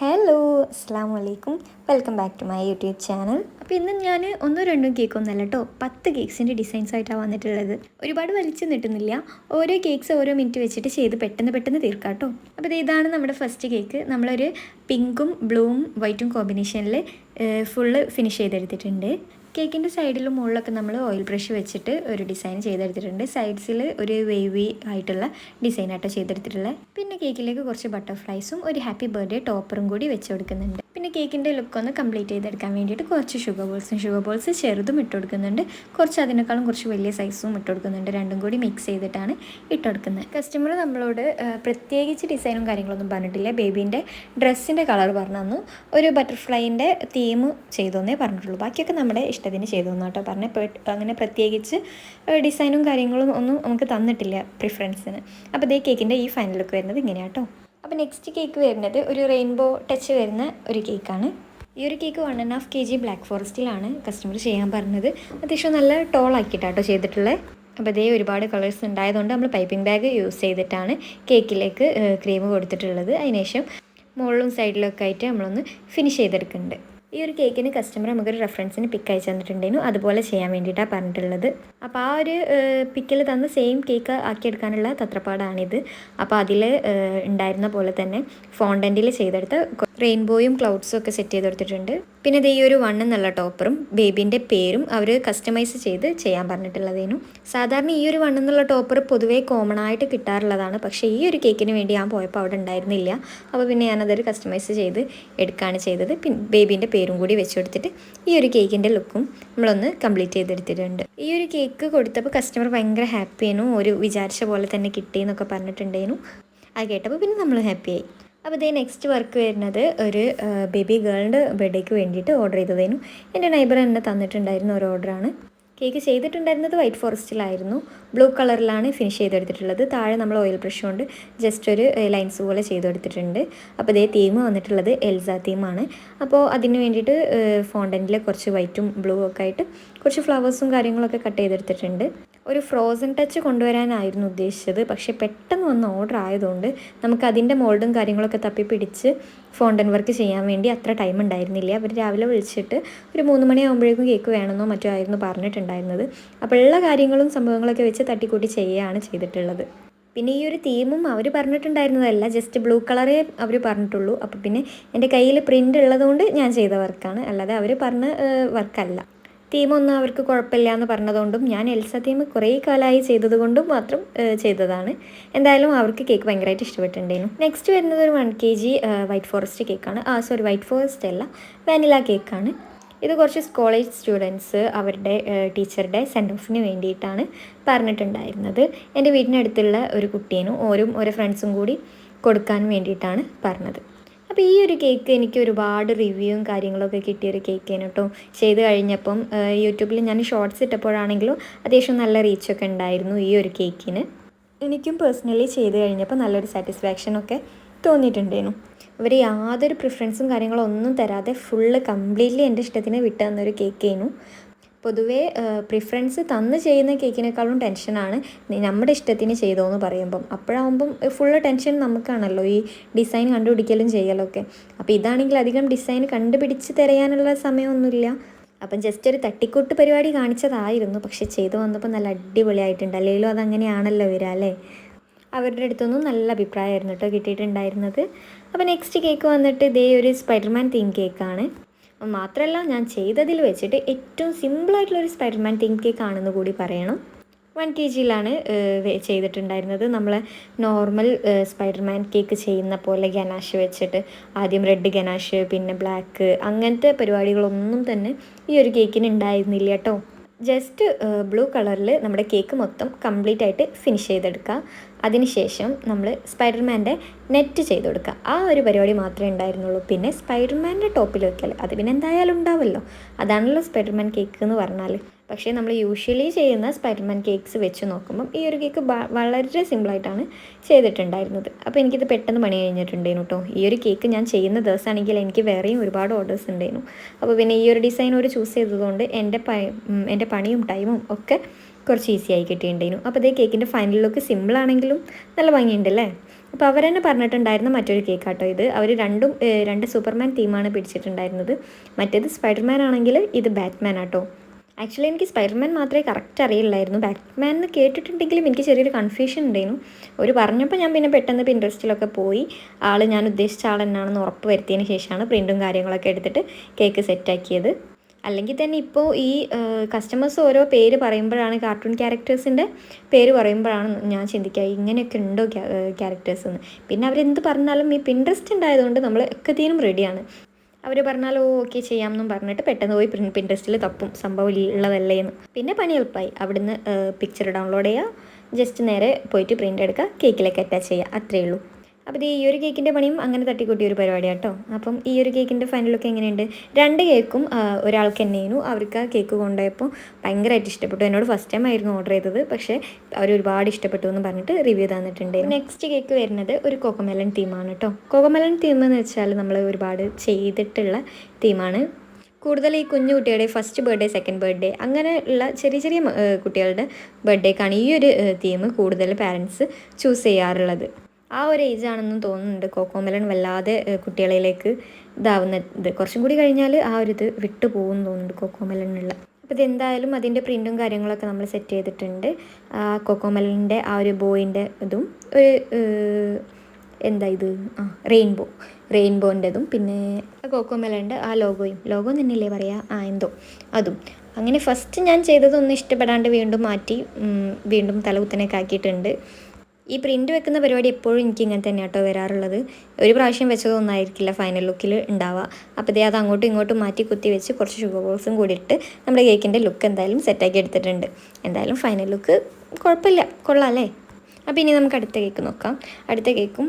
Hello അസ്സാം വലൈക്കും welcome back to my YouTube channel അപ്പോൾ ഇന്ന് ഞാൻ ഒന്നോ രണ്ടോ കേക്ക് ഒന്നല്ല കേട്ടോ പത്ത് കേക്ക്സിന്റെ ഡിസൈൻസ് ആയിട്ടാണ് വന്നിട്ടുള്ളത്. ഒരുപാട് വലിച്ചു നിട്ടുന്നില്ല. ഓരോ കേക്ക്സ് ഓരോ മിനിറ്റ് വെച്ചിട്ട് ചെയ്ത് പെട്ടെന്ന് പെട്ടെന്ന് തീർക്കാം കേട്ടോ അപ്പോൾ ഇതാണ് നമ്മുടെ ഫസ്റ്റ് കേക്ക് നമ്മളൊരു പിങ്കും ബ്ലൂവും വൈറ്റും കോമ്പിനേഷനിൽ ഫുള്ള് ഫിനിഷ് ചെയ്തെടുത്തിട്ടുണ്ട്. കേക്കിന്റെ സൈഡിലും മുകളിലൊക്കെ നമ്മൾ ഓയിൽ ബ്രഷ് വെച്ചിട്ട് ഒരു ഡിസൈൻ ചെയ്തെടുത്തിട്ടുണ്ട്. സൈഡ്സിൽ ഒരു വേവി ആയിട്ടുള്ള ഡിസൈനാട്ടോ ചെയ്തെടുത്തിട്ടുള്ളത്. പിന്നെ കേക്കിലേക്ക് കുറച്ച് ബട്ടർഫ്ലൈസും ഒരു ഹാപ്പി ബർത്ത്ഡേ ടോപ്പറും കൂടി വെച്ച് കൊടുക്കുന്നുണ്ട്. പിന്നെ കേക്കിന്റെ ലുക്ക് ഒന്ന് കംപ്ലീറ്റ് ചെയ്തെടുക്കാൻ വേണ്ടിയിട്ട് കുറച്ച് ഷുഗർ ബോൾസും ഷുഗർ ബോൾസ് ചെറുതും ഇട്ട് കൊടുക്കുന്നുണ്ട്. കുറച്ച് അതിനേക്കാളും കുറച്ച് വലിയ സൈസും ഇട്ട് കൊടുക്കുന്നുണ്ട്. രണ്ടും കൂടി മിക്സ് ചെയ്തിട്ടാണ് ഇട്ട് കൊടുക്കുന്നത്. കസ്റ്റമർ നമ്മളോട് പ്രത്യേകിച്ച് ഡിസൈനും കാര്യങ്ങളൊന്നും പറഞ്ഞിട്ടില്ല. ബേബീന്റെ ഡ്രസ്സിന്റെ കളർ പറഞ്ഞു തന്നു ഒരു ബട്ടർഫ്ലൈന്റെ തീം ചെയ്തോന്നേ പറഞ്ഞിട്ടുള്ളൂ. ബാക്കിയൊക്കെ നമ്മുടെ ഇഷ്ടത്തിന് ചെയ്തു തന്നു കേട്ടോ പറഞ്ഞ. അങ്ങനെ പ്രത്യേകിച്ച് ഡിസൈനും കാര്യങ്ങളും ഒന്നും നമുക്ക് തന്നിട്ടില്ല പ്രിഫറൻസിന് അപ്പോൾ ഇതേ കേക്കിന്റെ ഈ ഫൈനൽ ലുക്ക് വരുന്നത് ഇങ്ങനെയാട്ടോ അപ്പോൾ നെക്സ്റ്റ് കേക്ക് വരുന്നത് ഒരു റെയിൻബോ ടച്ച് വരുന്ന ഒരു കേക്കാണ് ഈ ഒരു cake one and half K G black ഫോറസ്റ്റിലാണ് customer ചെയ്യാൻ പറഞ്ഞത്. അത്യാവശ്യം നല്ല ടോൾ ആക്കിയിട്ടാട്ടോ ചെയ്തിട്ടുള്ളത് അപ്പോൾ ഇതേ ഒരുപാട് കളേഴ്സ് ഉണ്ടായതുകൊണ്ട് നമ്മൾ പൈപ്പിംഗ് ബാഗ് യൂസ് ചെയ്തിട്ടാണ് കേക്കിലേക്ക് ക്രീം കൊടുത്തിട്ടുള്ളത്. അതിനുശേഷം മുകളിലും സൈഡിലൊക്കെ ആയിട്ട് നമ്മളൊന്ന് ഫിനിഷ് ചെയ്തെടുക്കുന്നുണ്ട്. ഈ ഒരു കേക്കിന് കസ്റ്റമർ നമുക്കൊരു റെഫറൻസിന് പിക്ക് അയച്ചു തന്നിട്ടുണ്ടായിരുന്നു. അതുപോലെ ചെയ്യാൻ വേണ്ടിയിട്ടാണ് പറഞ്ഞിട്ടുള്ളത്. അപ്പോൾ ആ ഒരു പിക്കിൽ തന്ന സെയിം കേക്ക് ആക്കിയെടുക്കാനുള്ള തത്രപ്പാടാണിത്. അപ്പോൾ അതിൽ ഉണ്ടായിരുന്ന പോലെ തന്നെ ഫോണ്ടന്റിൽ ചെയ്തെടുത്ത റെയിൻബോയും ക്ലൗഡ്സും ഒക്കെ സെറ്റ് ചെയ്ത് കൊടുത്തിട്ടുണ്ട്. പിന്നെ ഇത് ഈ ഒരു വൺ എന്നുള്ള ടോപ്പറും ബേബീന്റെ പേരും അവർ കസ്റ്റമൈസ് ചെയ്ത് ചെയ്യാൻ പറഞ്ഞിട്ടുള്ളതേനു. സാധാരണ ഈ ഒരു വൺ എന്നുള്ള ടോപ്പർ പൊതുവേ കോമൺ ആയിട്ട് കിട്ടാറുള്ളതാണ്. പക്ഷേ ഈ ഒരു കേക്കിന് വേണ്ടി ഞാൻ പോയപ്പോൾ അവിടെ ഉണ്ടായിരുന്നില്ല. അപ്പോൾ പിന്നെ ഞാനതൊരു കസ്റ്റമൈസ് ചെയ്ത് എടുക്കുകയാണ് ചെയ്തത്. പിന്നെ ബേബീന്റെ പേരും കൂടി വെച്ച് കൊടുത്തിട്ട് ഈ ഒരു കേക്കിന്റെ ലുക്കും നമ്മളൊന്ന് കംപ്ലീറ്റ് ചെയ്തെടുത്തിട്ടുണ്ട് ഈ ഒരു കേക്ക് കൊടുത്തപ്പോൾ കസ്റ്റമർ ഭയങ്കര ഹാപ്പിയായിരുന്നു ഒരു വിചാരിച്ച പോലെ തന്നെ കിട്ടിയെന്നൊക്കെ പറഞ്ഞിട്ടുണ്ടായിരുന്നു അത് കേട്ടപ്പോൾ പിന്നെ നമ്മൾ ഹാപ്പിയായി അപ്പോൾ ഇതേ നെക്സ്റ്റ് വർക്ക് വരുന്നത് ഒരു ബേബി ഗേളിന്റെ ബർത്ത്ഡേക്ക് വേണ്ടിയിട്ട് ഓർഡർ ചെയ്തതേനു. എന്റെ നൈബർ എന്നെ തന്നിട്ടുണ്ടായിരുന്ന ഒരു ഓർഡറാണ് കേക്ക് ചെയ്തിട്ടുണ്ടായിരുന്നത് വൈറ്റ് ഫോറസ്റ്റിലായിരുന്നു. ബ്ലൂ കളറിലാണ് ഫിനിഷ് ചെയ്തെടുത്തിട്ടുള്ളത്. താഴെ നമ്മൾ ഓയിൽ ബ്രഷ് കൊണ്ട് ജസ്റ്റ് ഒരു ലൈൻസ് പോലെ ചെയ്തെടുത്തിട്ടുണ്ട്. അപ്പോൾ ഇതേ തീം വന്നിട്ടുള്ളത് എൽസ തീമാണ് അപ്പോൾ അതിന് വേണ്ടിയിട്ട് ഫോണ്ടന്റിൽ കുറച്ച് വൈറ്റും ബ്ലൂ ഒക്കെ ആയിട്ട് കുറച്ച് ഫ്ലവേഴ്സും കാര്യങ്ങളൊക്കെ കട്ട് ചെയ്തെടുത്തിട്ടുണ്ട്. ഒരു ഫ്രോസൺ ടച്ച് കൊണ്ടുവരാനായിരുന്നു ഉദ്ദേശിച്ചത്. പക്ഷേ പെട്ടെന്ന് വന്ന് ഓർഡർ ആയതുകൊണ്ട് നമുക്ക് അതിന്റെ മോൾഡും കാര്യങ്ങളൊക്കെ തപ്പി പിടിച്ച് ഫോണ്ടൻ വർക്ക് ചെയ്യാൻ വേണ്ടി അത്ര ടൈം ഉണ്ടായിരുന്നില്ല. അവർ രാവിലെ വിളിച്ചിട്ട് ഒരു മൂന്ന് മണിയാകുമ്പോഴേക്കും കേക്ക് വേണമെന്നോ മറ്റോ ആയിരുന്നു പറഞ്ഞിട്ടുണ്ടായിരുന്നത്. അപ്പോൾ ഉള്ള കാര്യങ്ങളും സംഭവങ്ങളൊക്കെ വെച്ച് തട്ടിക്കൂട്ടി ചെയ്യുകയാണ് ചെയ്തിട്ടുള്ളത്. പിന്നെ ഈ ഒരു തീമും അവർ പറഞ്ഞിട്ടുണ്ടായിരുന്നതല്ല. ജസ്റ്റ് ബ്ലൂ കളറേ അവർ പറഞ്ഞിട്ടുള്ളൂ. അപ്പോൾ പിന്നെ എന്റെ കയ്യിൽ പ്രിന്റ് ഉള്ളതുകൊണ്ട് ഞാൻ ചെയ്ത വർക്കാണ് അല്ലാതെ അവർ പറഞ്ഞ വർക്കല്ല തീമൊന്നും അവർക്ക് കുഴപ്പമില്ല എന്ന് പറഞ്ഞതുകൊണ്ടും ഞാൻ എൽസ തീം കുറേ കാലമായി ചെയ്തതുകൊണ്ടും മാത്രം ചെയ്തതാണ്. എന്തായാലും അവർക്ക് കേക്ക് ഭയങ്കരമായിട്ട് ഇഷ്ടപ്പെട്ടിട്ടുണ്ടായിരുന്നു. നെക്സ്റ്റ് വരുന്നത് ഒരു one K G white forest കേക്കാണ് ആ സോറി വൈറ്റ് ഫോറസ്റ്റ് അല്ല വാനില കേക്കാണ് ഇത് കുറച്ച് കോളേജ് സ്റ്റുഡൻസ് അവരുടെ ടീച്ചറുടെ സെൻഡ് ഓഫിന് വേണ്ടിയിട്ടാണ് പറഞ്ഞിട്ടുണ്ടായിരുന്നത്. എന്റെ വീടിനടുത്തുള്ള ഒരു കുട്ടീനും ഓരും ഓരോ ഫ്രണ്ട്സും കൂടി കൊടുക്കാൻ വേണ്ടിയിട്ടാണ് പറഞ്ഞത്. അപ്പോൾ ഈ ഒരു കേക്ക് എനിക്ക് ഒരുപാട് റിവ്യൂവും കാര്യങ്ങളൊക്കെ കിട്ടിയൊരു കേക്കാണ് കേട്ടോ. ചെയ്ത് കഴിഞ്ഞപ്പം യൂട്യൂബിൽ ഞാൻ ഷോർട്സ് ഇട്ടപ്പോഴാണെങ്കിലും അത്യാവശ്യം നല്ല റീച്ചൊക്കെ ഉണ്ടായിരുന്നു ഈ ഒരു കേക്കിന്. എനിക്കും പേഴ്സണലി ചെയ്ത് കഴിഞ്ഞപ്പോൾ നല്ലൊരു സാറ്റിസ്ഫാക്ഷനൊക്കെ തോന്നിയിട്ടുണ്ടായിരുന്നു. അവർ യാതൊരു പ്രിഫറൻസും കാര്യങ്ങളൊന്നും തരാതെ ഫുള്ള് കംപ്ലീറ്റ്ലി എന്റെ ഇഷ്ടത്തിന് വിട്ടു തന്നൊരു കേക്കായിരുന്നു. പൊതുവേ പ്രിഫറൻസ് തന്ന് ചെയ്യുന്ന കേക്കിനേക്കാളും ടെൻഷനാണ് നമ്മുടെ ഇഷ്ടത്തിന് ചെയ്തോ എന്ന് പറയുമ്പം അപ്പോഴാകുമ്പം ഫുള്ള് ടെൻഷൻ നമുക്കാണല്ലോ ഈ ഡിസൈൻ കണ്ടുപിടിക്കലും ചെയ്യലൊക്കെ. അപ്പോൾ ഇതാണെങ്കിൽ അധികം ഡിസൈൻ കണ്ടുപിടിച്ച് തിരയാനുള്ള സമയമൊന്നുമില്ല. അപ്പം ജസ്റ്റ് ഒരു തട്ടിക്കൂട്ട് പരിപാടി കാണിച്ചതായിരുന്നു. പക്ഷെ ചെയ്തു വന്നപ്പോൾ നല്ല അടിപൊളിയായിട്ടുണ്ട്. അല്ലെങ്കിലും അതങ്ങനെയാണല്ലോ വരിക അല്ലേ? അവരുടെ അടുത്തൊന്നും നല്ല അഭിപ്രായമായിരുന്നു കേട്ടോ കിട്ടിയിട്ടുണ്ടായിരുന്നത്. അപ്പോൾ നെക്സ്റ്റ് കേക്ക് വന്നിട്ട് ഇതേ ഒരു സ്പൈഡർമാൻ തീം കേക്കാണ് മാത്രമല്ല ഞാൻ ചെയ്തതിൽ വെച്ചിട്ട് ഏറ്റവും സിമ്പിളായിട്ടുള്ളൊരു സ്പൈഡർമാൻ തിങ്ക് കേക്ക് ആണെന്ന് കൂടി പറയണം. വൺ കെ ജിയിലാണ് ചെയ്തിട്ടുണ്ടായിരുന്നത്. നമ്മൾ നോർമൽ സ്പൈഡർമാൻ കേക്ക് ചെയ്യുന്ന പോലെ ഗനാഷ് വെച്ചിട്ട് ആദ്യം റെഡ് ഗനാഷ് പിന്നെ ബ്ലാക്ക് അങ്ങനത്തെ പരിപാടികളൊന്നും തന്നെ ഈ ഒരു കേക്കിന് ഉണ്ടായിരുന്നില്ല കേട്ടോ. ജസ്റ്റ് ബ്ലൂ കളറിൽ നമ്മുടെ കേക്ക് മൊത്തം കംപ്ലീറ്റ് ആയിട്ട് ഫിനിഷ് ചെയ്തെടുക്കുക. അതിനുശേഷം നമ്മൾ സ്പൈഡർമാന്റെ നെറ്റ് ചെയ്ത് കൊടുക്കുക. ആ ഒരു പരിപാടി മാത്രമേ ഉണ്ടായിരുന്നുള്ളൂ. പിന്നെ സ്പൈഡർമാന്റെ ടോപ്പിൽ വെക്കൽ അത് പിന്നെ എന്തായാലും ഉണ്ടാവുമല്ലോ അതാണല്ലോ സ്പൈഡർമാൻ കേക്ക് എന്ന് പറഞ്ഞാൽ പക്ഷേ നമ്മൾ യൂഷ്വലി ചെയ്യുന്ന സ്പൈഡർമാൻ കേക്ക്സ് വെച്ച് നോക്കുമ്പം ഈ ഒരു കേക്ക് വളരെ സിമ്പിളായിട്ടാണ് ചെയ്തിട്ടുണ്ടായിരുന്നത്. അപ്പോൾ എനിക്കിത് പെട്ടെന്ന് പണി കഴിഞ്ഞിട്ടുണ്ടായിരുന്നു കേട്ടോ ഈ ഒരു കേക്ക് ഞാൻ ചെയ്യുന്ന ദിവസമാണെങ്കിൽ എനിക്ക് വേറെയും ഒരുപാട് ഓർഡേഴ്സ് ഉണ്ടായിരുന്നു. അപ്പോൾ പിന്നെ ഈ ഒരു ഡിസൈൻ ഒരു ചൂസ് ചെയ്തതുകൊണ്ട് എന്റെ എന്റെ പണിയും ടൈമും ഒക്കെ കുറച്ച് ഈസി ആയി കിട്ടിയിട്ടുണ്ടായിരുന്നു. അപ്പോൾ അതേ കേക്കിന്റെ ഫൈനൽ ലുക്ക് സിമ്പിളാണെങ്കിലും നല്ല ഭംഗിയുണ്ടല്ലേ അപ്പോൾ അവർ പറഞ്ഞിട്ടുണ്ടായിരുന്ന മറ്റൊരു കേക്ക് കേക്കാട്ടോ ഇത്. അവർ രണ്ടും രണ്ട് സൂപ്പർമാൻ തീമാണ് പിടിച്ചിട്ടുണ്ടായിരുന്നത്. മറ്റേത് സ്പൈഡർമാൻ ആണെങ്കിൽ ഇത് ബാറ്റ്മാൻ ആട്ടോ. ആക്ച്വലി എനിക്ക് സ്പൈഡർമാൻ മാത്രമേ കറക്റ്റ് അറിയില്ലായിരുന്നു ബാറ്റ്മാൻ എന്ന് കേട്ടിട്ടുണ്ടെങ്കിലും എനിക്ക് ചെറിയൊരു കൺഫ്യൂഷൻ ഉണ്ടായിരുന്നു. ഒരു പറഞ്ഞപ്പോൾ ഞാൻ പിന്നെ പെട്ടെന്ന് പിൻട്രസ്റ്റിലൊക്കെ പോയി. ആൾ ഞാൻ ഉദ്ദേശിച്ച ആൾ എന്നാണെന്ന് ഉറപ്പ് വരുത്തിയതിന് ശേഷമാണ് പ്രിന്റും കാര്യങ്ങളൊക്കെ എടുത്തിട്ട് കേക്ക് സെറ്റാക്കിയത് അല്ലെങ്കിൽ തന്നെ ഇപ്പോൾ ഈ കസ്റ്റമേഴ്സ് ഓരോ പേര് പറയുമ്പോഴാണ് കാർട്ടൂൺ ക്യാരക്ടേഴ്സിന്റെ പേര് പറയുമ്പോഴാണ് ഞാൻ ചിന്തിക്കുക ഇങ്ങനെയൊക്കെ ഉണ്ടോ ക്യാരക്ടേഴ്സ് എന്ന്. പിന്നെ അവരെന്ത് പറഞ്ഞാലും ഈ പിൻട്രസ്റ്റ് ഉണ്ടായതുകൊണ്ട് നമ്മൾ ഒക്കത്തിനും റെഡിയാണ് അവർ പറഞ്ഞാലോ ഓ ഓക്കെ ചെയ്യാമെന്നും പറഞ്ഞിട്ട് പെട്ടെന്ന് പോയി പിൻട്രസ്റ്റിൽ തപ്പും. സംഭവം ഉള്ളതല്ലേ എന്ന്. പിന്നെ പണി എളുപ്പമായി അവിടുന്ന് പിക്ചർ ഡൗൺലോഡ് ചെയ്യുക. ജസ്റ്റ് നേരെ പോയിട്ട് പ്രിന്റ് എടുക്കുക. കേക്കിലേക്ക് അറ്റാച്ച് ചെയ്യുക. അത്രയേ ഉള്ളൂ. അപ്പോൾ ഈ ഒരു കേക്കിന്റെ പണിയും അങ്ങനെ തട്ടിക്കൂട്ടിയ ഒരു പരിപാടിയാണ് കേട്ടോ അപ്പം ഈ ഒരു കേക്കിന്റെ ഫൈനലൊക്കെ എങ്ങനെയുണ്ട്? രണ്ട് കേക്കും ഒരാൾക്ക് തന്നെയായിരുന്നു അവർക്ക് ആ കേക്ക് കൊണ്ടുപോയപ്പോൾ ഭയങ്കരമായിട്ട് ഇഷ്ടപ്പെട്ടു. എന്നോട് ഫസ്റ്റ് ടൈം ആയിരുന്നു ഓർഡർ ചെയ്തത്. പക്ഷേ അവർ ഒരുപാട് ഇഷ്ടപ്പെട്ടു എന്ന് പറഞ്ഞിട്ട് റിവ്യൂ തന്നിട്ടുണ്ട് നെക്സ്റ്റ് കേക്ക് വരുന്നത് ഒരു കൊക്കമെലൻ തീമാണ് കേട്ടോ കൊക്കമെലൻ തീം എന്ന് വെച്ചാൽ നമ്മൾ ഒരുപാട് ചെയ്തിട്ടുള്ള തീമാണ് കൂടുതൽ ഈ കുഞ്ഞു കുട്ടികളുടെ ഫസ്റ്റ് ബർത്ത്ഡേ സെക്കൻഡ് ബർത്ത്ഡേ അങ്ങനെയുള്ള ചെറിയ ചെറിയ ഏഹ് കുട്ടികളുടെ ബർത്ത്ഡേക്കാണ് ഈ ഒരു തീം കൂടുതൽ പാരൻസ് ചൂസ് ചെയ്യാറുള്ളത്. ആ ഒരു ഏജ് ആണെന്ന് തോന്നുന്നുണ്ട്. കോക്കോമെലൺ വല്ലാതെ കുട്ടികളിലേക്ക് ഇതാവുന്നത് കുറച്ചും കൂടി കഴിഞ്ഞാൽ ആ ഒരു ഇത് വിട്ടു പോകുമെന്ന് തോന്നുന്നുണ്ട് കോക്കോമെലണിനുള്ള അപ്പോൾ ഇതെന്തായാലും അതിന്റെ പ്രിന്റും കാര്യങ്ങളൊക്കെ നമ്മൾ സെറ്റ് ചെയ്തിട്ടുണ്ട്. ആ കോക്കോമെലണിന്റെ ആ ഒരു ബോയിന്റെ ഇതും ഒരു എന്താ ഇത്? ആ റെയിൻബോ റെയിൻബോന്റെതും പിന്നെ കോക്കോമെലന്റെ ആ ലോഗോയും ലോഗോ തന്നെയല്ലേ പറയാ? ആ എന്തോ. അതും. അങ്ങനെ ഫസ്റ്റ് ഞാൻ ചെയ്തതൊന്നും ഇഷ്ടപ്പെടാണ്ട് വീണ്ടും മാറ്റി വീണ്ടും തലകുത്തനൊക്കെ ആക്കിയിട്ടുണ്ട് ഈ പ്രിന്റ് വെക്കുന്ന പരിപാടി എപ്പോഴും എനിക്ക് ഇങ്ങനെ തന്നെ കേട്ടോ വരാറുള്ളത്. ഒരു പ്രാവശ്യം വെച്ചതൊന്നായിരിക്കില്ല ഫൈനൽ ലുക്കിൽ ഉണ്ടാവുക. അപ്പോൾ ഇതേ അത് അങ്ങോട്ടും ഇങ്ങോട്ടും മാറ്റി കുത്തി വെച്ച് കുറച്ച് ഷുഗർ ബോൾസും കൂടി ഇട്ട് നമ്മുടെ കേക്കിന്റെ ലുക്ക് എന്തായാലും സെറ്റാക്കി എടുത്തിട്ടുണ്ട്. എന്തായാലും ഫൈനൽ ലുക്ക് കുഴപ്പമില്ല. കൊള്ളാം അല്ലേ? അപ്പോൾ ഇനി നമുക്ക് അടുത്ത കേക്ക് നോക്കാം. അടുത്ത കേക്കും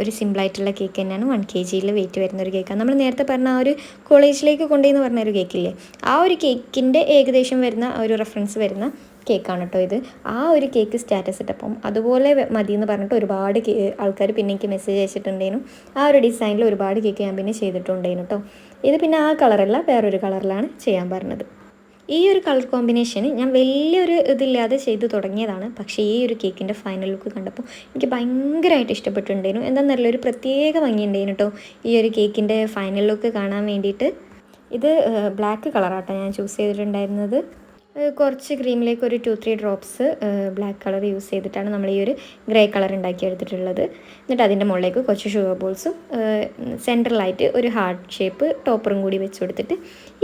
ഒരു സിമ്പിളായിട്ടുള്ള കേക്ക് തന്നെയാണ്. വൺ കെ ജിയിൽ വെയിറ്റ് വരുന്ന ഒരു കേക്കാണ് നമ്മൾ നേരത്തെ പറഞ്ഞ ആ ഒരു കോളേജിലേക്ക് കൊണ്ടുപോയി എന്ന് പറഞ്ഞ ഒരു കേക്കില്ലേ ആ ഒരു കേക്കിന്റെ ഏകദേശം വരുന്ന ഒരു റെഫറൻസ് വരുന്ന കേക്കാണ് കേട്ടോ ഇത്. ആ ഒരു കേക്ക് സ്റ്റാറ്റസ് ഇട്ടപ്പം അതുപോലെ മതി എന്ന് പറഞ്ഞിട്ട് ഒരുപാട് ആൾക്കാർ പിന്നെ എനിക്ക് മെസ്സേജ് അയച്ചിട്ടുണ്ടായിരുന്നു ആ ഒരു ഡിസൈനിൽ ഒരുപാട് കേക്ക് ഞാൻ പിന്നെ ചെയ്തിട്ടുണ്ടായിരുന്നു കേട്ടോ ഇത് പിന്നെ ആ കളറല്ല വേറൊരു കളറിലാണ് ചെയ്യാൻ പറഞ്ഞത്. ഈ ഒരു കളർ കോമ്പിനേഷൻ ഞാൻ വലിയൊരു ഇതില്ലാതെ ചെയ്തു തുടങ്ങിയതാണ്. പക്ഷേ ഈ ഒരു കേക്കിന്റെ ഫൈനൽ ലുക്ക് കണ്ടപ്പോൾ എനിക്ക് ഭയങ്കരമായിട്ട് ഇഷ്ടപ്പെട്ടിട്ടുണ്ടായിരുന്നു എന്താണെന്നറിയില്ല ഒരു പ്രത്യേക ഭംഗിയുണ്ടായിരുന്നു കേട്ടോ ഈ ഒരു കേക്കിന്റെ ഫൈനൽ ലുക്ക് കാണാൻ വേണ്ടിയിട്ട്. ഇത് ബ്ലാക്ക് കളറാട്ടോ ഞാൻ ചൂസ് ചെയ്തിട്ടുണ്ടായിരുന്നത്. കുറച്ച് ക്രീമിലേക്ക് ഒരു two three drops black colour use ചെയ്തിട്ടാണ് നമ്മൾ ഈ ഒരു ഗ്രേ കളർ ഉണ്ടാക്കി എടുത്തിട്ടുള്ളത് എന്നിട്ട് അതിന്റെ മുകളിലേക്ക് കുറച്ച് ഷുഗർ ബോൾസും സെൻട്രലായിട്ട് ഒരു ഹാർട്ട് ഷേപ്പ് ടോപ്പറും കൂടി വെച്ച് കൊടുത്തിട്ട്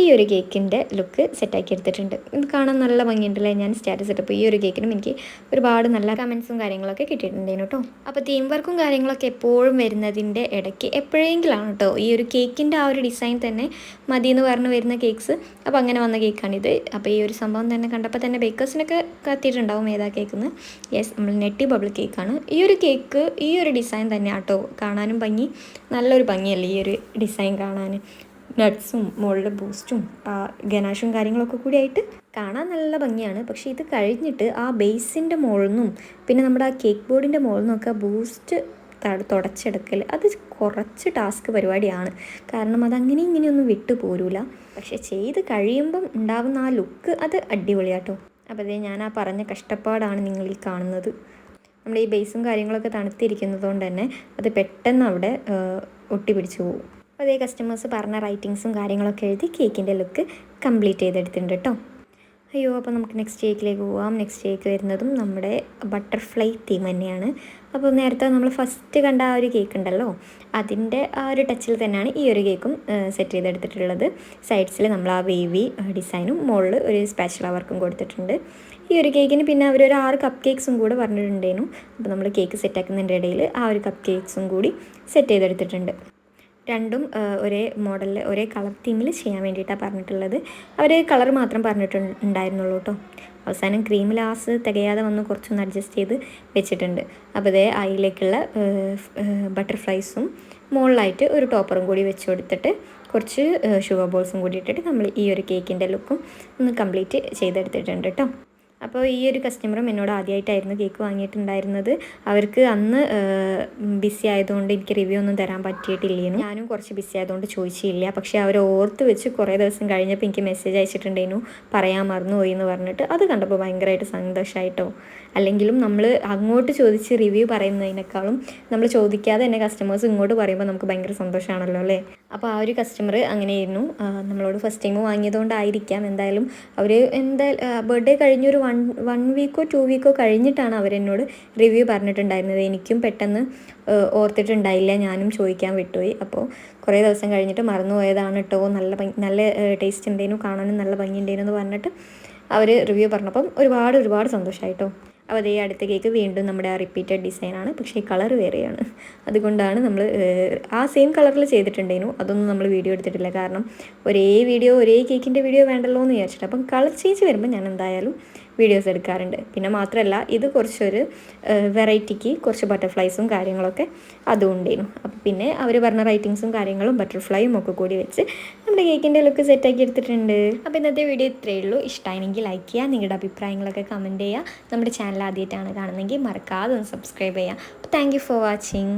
ഈ ഒരു കേക്കിന്റെ ലുക്ക് സെറ്റാക്കി എടുത്തിട്ടുണ്ട്. ഇത് കാണാൻ നല്ല ഭംഗിയുണ്ടല്ലേ? ഞാൻ സ്റ്റാറ്റസ് ഇട്ടപ്പോൾ ഈ ഒരു കേക്കിനും എനിക്ക് ഒരുപാട് നല്ല കമൻസും കാര്യങ്ങളൊക്കെ കിട്ടിയിട്ടുണ്ടായിരുന്നു കേട്ടോ. അപ്പോൾ തീം വർക്കും കാര്യങ്ങളൊക്കെ എപ്പോഴും വരുന്നതിന്റെ ഇടയ്ക്ക് എപ്പോഴെങ്കിലാണ് കേട്ടോ ഈ ഒരു കേക്കിന്റെ ആ ഒരു ഡിസൈൻ തന്നെ മതി എന്ന് പറഞ്ഞ് വരുന്ന കേക്ക്സ് അപ്പോൾ അങ്ങനെ വന്ന കേക്കാണിത് അപ്പോൾ ഈ ഒരു തന്നെ കണ്ടപ്പോൾ തന്നെ ബേക്കേഴ്സിനൊക്കെ കത്തിയിട്ടുണ്ടാവും ഏതാ കേക്കെന്ന്? യെസ് നമ്മൾ നെറ്റി ബബിൾ കേക്കാണ് ഈ ഒരു കേക്ക് ഈ ഒരു ഡിസൈൻ തന്നെ ആട്ടോ. കാണാനും ഭംഗി. നല്ലൊരു ഭംഗിയല്ലേ ഈ ഒരു ഡിസൈൻ കാണാൻ? നട്ട്സും മുകളിൽ ബൂസ്റ്റും ഗനാഷും കാര്യങ്ങളൊക്കെ കൂടി ആയിട്ട് കാണാൻ നല്ല ഭംഗിയാണ്. പക്ഷേ ഇത് കഴിഞ്ഞിട്ട് ആ ബേസിന്റെ മുകളിൽ നിന്നും പിന്നെ നമ്മുടെ ആ കേക്ക് ബോർഡിന്റെ മുകളിൽ നിന്നൊക്കെ ബൂസ്റ്റ് തുടച്ചെടുക്കൽ അത് കുറച്ച് ടാസ്ക് പരിപാടിയാണ്. കാരണം അതങ്ങനെ ഇങ്ങനെയൊന്നും വിട്ടു പോരൂല. പക്ഷെ ചെയ്ത് കഴിയുമ്പം ഉണ്ടാകുന്ന ആ ലുക്ക് അത് അടിപൊളിയാട്ടോ. അപ്പോൾ അതേ ഞാൻ ആ പറഞ്ഞ കഷ്ടപ്പാടാണ് നിങ്ങളിൽ കാണുന്നത്. നമ്മൾ ഈ ബേസും കാര്യങ്ങളൊക്കെ തണുത്തിരിക്കുന്നത് കൊണ്ട് തന്നെ അത് പെട്ടെന്ന് അവിടെ ഒട്ടിപ്പിടിച്ചു പോകും. അപ്പോൾ അതേ കസ്റ്റമേഴ്സ് പറഞ്ഞ റൈറ്റിങ്സും കാര്യങ്ങളൊക്കെ എഴുതി കേക്കിന്റെ ലുക്ക് കംപ്ലീറ്റ് ചെയ്തെടുത്തിട്ടുണ്ട് കേട്ടോ. അയ്യോ അപ്പോൾ നമുക്ക് നെക്സ്റ്റ് കേക്കിലേക്ക് പോവാം. നെക്സ്റ്റ് കേക്ക് വരുന്നതും നമ്മുടെ ബട്ടർഫ്ലൈ തീം തന്നെയാണ്. അപ്പോൾ നേരത്തെ നമ്മൾ ഫസ്റ്റ് കണ്ട ആ ഒരു കേക്ക് ഉണ്ടല്ലോ അതിന്റെ ആ ഒരു ടച്ചിൽ തന്നെയാണ് ഈ ഒരു കേക്കും സെറ്റ് ചെയ്തെടുത്തിട്ടുള്ളത്. സൈഡ്സിൽ നമ്മൾ ആ വേവി ഡിസൈനും മുകളിൽ ഒരു സ്പെഷ്യൽ വർക്കും കൊടുത്തിട്ടുണ്ട്. ഈ ഒരു കേക്കിന് പിന്നെ അവർ ഒരു ആറ് കപ്പ് കേക്ക്സും കൂടെ പറഞ്ഞിട്ടുണ്ടായിരുന്നു അപ്പോൾ നമ്മൾ കേക്ക് സെറ്റാക്കുന്നതിന്റെ ഇടയിൽ ആ ഒരു കപ്പ് കേക്ക്സും കൂടി സെറ്റ് ചെയ്തെടുത്തിട്ടുണ്ട്. രണ്ടും ഒരേ മോഡലിൽ ഒരേ കളർ തീമിൽ ചെയ്യാൻ വേണ്ടിയിട്ടാണ് പറഞ്ഞിട്ടുള്ളത്. അവർ കളർ മാത്രം പറഞ്ഞിട്ടുണ്ടായിരുന്നുള്ളൂ കേട്ടോ അവസാനം ക്രീം ലാസ് തികയാതെ വന്ന് കുറച്ചൊന്ന് അഡ്ജസ്റ്റ് ചെയ്ത് വെച്ചിട്ടുണ്ട്. അപ്പോൾ അതേ അതിലേക്കുള്ള ബട്ടർഫ്ലൈസും മുകളിലായിട്ട് ഒരു ടോപ്പറും കൂടി വെച്ച് കൊടുത്തിട്ട് കുറച്ച് ഷുഗർ ബോൾസും കൂടി ഇട്ടിട്ട് നമ്മൾ ഈ ഒരു കേക്കിന്റെ ലുക്കും ഒന്ന് കംപ്ലീറ്റ് ചെയ്തെടുത്തിട്ടുണ്ട് കേട്ടോ അപ്പോൾ ഈ ഒരു കസ്റ്റമറും എന്നോട് ആദ്യമായിട്ടായിരുന്നു കേക്ക് വാങ്ങിയിട്ടുണ്ടായിരുന്നത്. അവർക്ക് അന്ന് ബിസി ആയതുകൊണ്ട് എനിക്ക് റിവ്യൂ ഒന്നും തരാൻ പറ്റിയിട്ടില്ലേനു. ഞാനും കുറച്ച് ബിസി ആയതുകൊണ്ട് ചോദിച്ചില്ല. പക്ഷേ അവർ ഓർത്ത് വെച്ച് കുറേ ദിവസം കഴിഞ്ഞപ്പോൾ എനിക്ക് മെസ്സേജ് അയച്ചിട്ടുണ്ടായിരുന്നു. പറയാൻ മറന്നുപോയി എന്ന് പറഞ്ഞിട്ട്. അത് കണ്ടപ്പോൾ ഭയങ്കരമായിട്ട് സന്തോഷമായിട്ടോ അല്ലെങ്കിലും നമ്മൾ അങ്ങോട്ട് ചോദിച്ച് റിവ്യൂ പറയുന്നതിനേക്കാളും നമ്മൾ ചോദിക്കാതെ തന്നെ കസ്റ്റമേഴ്സ് ഇങ്ങോട്ട് പറയുമ്പോൾ നമുക്ക് ഭയങ്കര സന്തോഷമാണല്ലോ അല്ലേ? അപ്പോൾ ആ ഒരു കസ്റ്റമർ അങ്ങനെയായിരുന്നു. നമ്മളോട് ഫസ്റ്റ് ടൈം വാങ്ങിയതുകൊണ്ടായിരിക്കാം. എന്തായാലും അവർ എന്താ ബർത്ത്ഡേ കഴിഞ്ഞൊരു വൺ വൺ വീക്കോ ടു വീക്കോ കഴിഞ്ഞിട്ടാണ് അവരെന്നോട് റിവ്യൂ പറഞ്ഞിട്ടുണ്ടായിരുന്നത്. എനിക്കും പെട്ടെന്ന് ഓർത്തിട്ടുണ്ടായില്ല. ഞാനും ചോദിക്കാൻ വിട്ടുപോയി. അപ്പോൾ കുറേ ദിവസം കഴിഞ്ഞിട്ട് മറന്നുപോയതാണ് കേട്ടോ നല്ല നല്ല ടേസ്റ്റ് ഉണ്ടേനു കാണാനും നല്ല ഭംഗി ഉണ്ടേനു എന്ന് പറഞ്ഞിട്ട് അവർ റിവ്യൂ പറഞ്ഞപ്പം ഒരുപാട് ഒരുപാട് സന്തോഷമായിട്ടോ അപ്പോൾ അതേ അടുത്ത കേക്ക് വീണ്ടും നമ്മുടെ ആ റിപ്പീറ്റഡ് ഡിസൈനാണ് പക്ഷേ കളർ വേറെയാണ്. അതുകൊണ്ടാണ് നമ്മൾ ആ സെയിം കളറിൽ ചെയ്തിട്ടുണ്ടേനു അതൊന്നും നമ്മൾ വീഡിയോ എടുത്തിട്ടില്ല. കാരണം ഒരേ വീഡിയോ ഒരേ കേക്കിന്റെ വീഡിയോ വേണ്ടല്ലോ എന്ന് വിചാരിച്ചിട്ട്. അപ്പം കളർ ചേഞ്ച് വരുമ്പോൾ ഞാൻ എന്തായാലും വീഡിയോസ് എടുക്കാറുണ്ട്. പിന്നെ മാത്രമല്ല ഇത് കുറച്ചൊരു വെറൈറ്റിക്ക് കുറച്ച് ബട്ടർഫ്ലൈസും കാര്യങ്ങളൊക്കെ അതും ഉണ്ടായിരുന്നു. പിന്നെ അവർ പറഞ്ഞ റൈറ്റിങ്സും കാര്യങ്ങളും ബട്ടർഫ്ലൈയും ഒക്കെ കൂടി വെച്ച് നമ്മുടെ കേക്കിന്റെ ലുക്ക് സെറ്റാക്കി എടുത്തിട്ടുണ്ട്. അപ്പോൾ ഇന്നത്തെ വീഡിയോ ഇത്രയേ ഉള്ളൂ. ഇഷ്ടമായെങ്കിൽ ലൈക്ക് ചെയ്യുക നിങ്ങളുടെ അഭിപ്രായങ്ങളൊക്കെ കമന്റ് ചെയ്യുക നമ്മുടെ ചാനൽ ആദ്യമായിട്ടാണ് കാണുന്നതെങ്കിൽ മറക്കാതെ ഒന്ന് സബ്സ്ക്രൈബ് ചെയ്യുക അപ്പോൾ താങ്ക് ഫോർ വാച്ചിങ്